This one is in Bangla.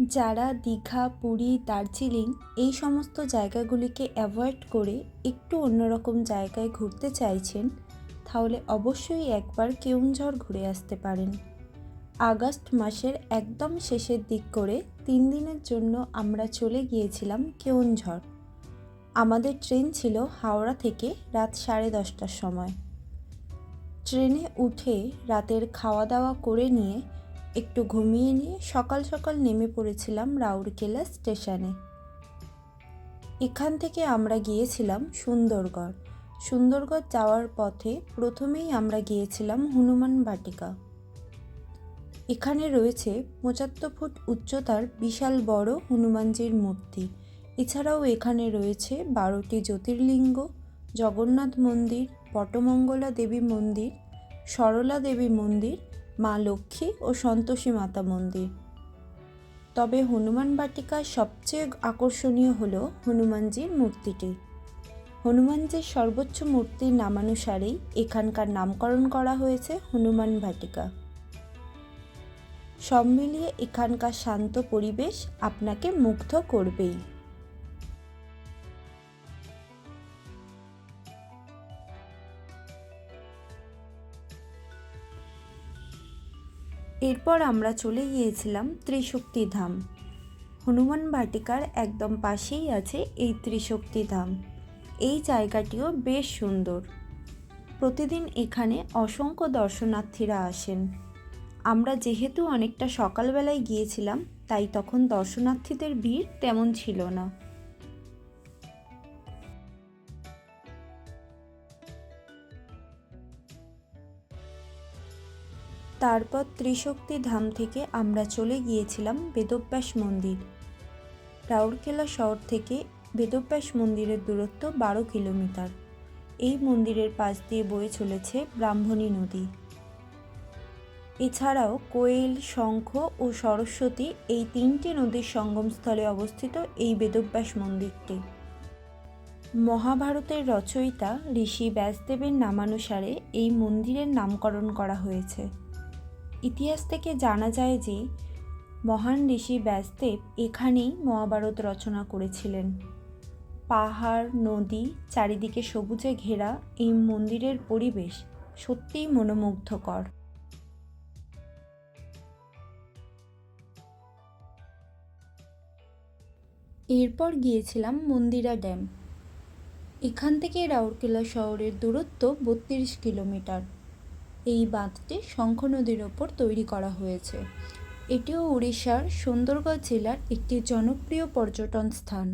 যারা দীঘা, পুরী, দার্জিলিং এই সমস্ত জায়গাগুলিকে অ্যাভয়েড করে একটু অন্যরকম জায়গায় ঘুরতে চাইছেন, তাহলে অবশ্যই একবার কেউনঝড় ঘুরে আসতে পারেন। আগস্ট মাসের একদম শেষের দিক করে তিন দিনের জন্য আমরা চলে গিয়েছিলাম কেউনঝড়। আমাদের ট্রেন ছিল হাওড়া থেকে রাত সাড়ে দশটার সময়। ট্রেনে উঠে রাতের খাওয়া দাওয়া করে নিয়ে একটু ঘুমিয়ে নিয়ে সকাল সকাল নেমে পড়েছিলাম রাউরকেলা স্টেশনে। এখান থেকে আমরা গিয়েছিলাম সুন্দরগড়। সুন্দরগড় যাওয়ার পথে প্রথমেই আমরা গিয়েছিলাম হনুমান বাটিকা। এখানে রয়েছে পঁচাত্তর ফুট উচ্চতার বিশাল বড় হনুমানজির মূর্তি। এছাড়াও এখানে রয়েছে বারোটি জ্যোতির্লিঙ্গ, জগন্নাথ মন্দির, পটমঙ্গলা দেবী মন্দির, সরলা দেবী মন্দির মা লক্ষ্মী ও সন্তোষী মাতা মন্দির। তবে হনুমান বাটিকার সবচেয়ে আকর্ষণীয় হল হনুমানজির মূর্তিটি। হনুমানজির সর্বোচ্চ মূর্তির নামানুসারেই এখানকার নামকরণ করা হয়েছে হনুমান বাটিকা। সব মিলিয়ে এখানকার শান্ত পরিবেশ আপনাকে মুগ্ধ করবেই। এরপর আমরা চলে গিয়েছিলাম ত্রিশক্তি ধাম। হনুমান বাটিকার একদম পাশেই আছে এই ত্রিশক্তি ধাম। এই জায়গাটিও বেশ সুন্দর। প্রতিদিন এখানে অসংখ্য দর্শনার্থীরা আসেন। আমরা যেহেতু অনেকটা সকালবেলায় গিয়েছিলাম, তাই তখন দর্শনার্থীদের ভিড় তেমন ছিল না। তারপর ত্রিশক্তি ধাম থেকে আমরা চলে গিয়েছিলাম বেদব্যাস মন্দির। রাউরকেলা শহর থেকে বেদব্যাস মন্দিরের দূরত্ব বারো কিলোমিটার। এই মন্দিরের পাশ দিয়ে বয়ে চলেছে ব্রাহ্মণী নদী। এছাড়াও কোয়েল, শঙ্খ ও সরস্বতী এই তিনটি নদীর সঙ্গমস্থলে অবস্থিত এই বেদব্যাস মন্দিরটি। মহাভারতের রচয়িতা ঋষি ব্যাসদেবের নামানুসারে এই মন্দিরের নামকরণ করা হয়েছে। ইতিহাস থেকে জানা যায় যে মহান ঋষি ব্যাসদেব এখানেই মহাভারত রচনা করেছিলেন। পাহাড়, নদী চারিদিকে সবুজে ঘেরা এই মন্দিরের পরিবেশ সত্যিই মনোমুগ্ধকর। এরপর গিয়েছিলাম মন্দিরা ড্যাম। এখান থেকে রাউরকেলা শহরের দূরত্ব বত্রিশ কিলোমিটার। এই বাঁধটি শঙ্খ নদীর ওপর তৈরি করা হয়েছে। এটিও উড়িষ্যার সুন্দরগড় জেলার একটি জনপ্রিয় পর্যটন স্থান।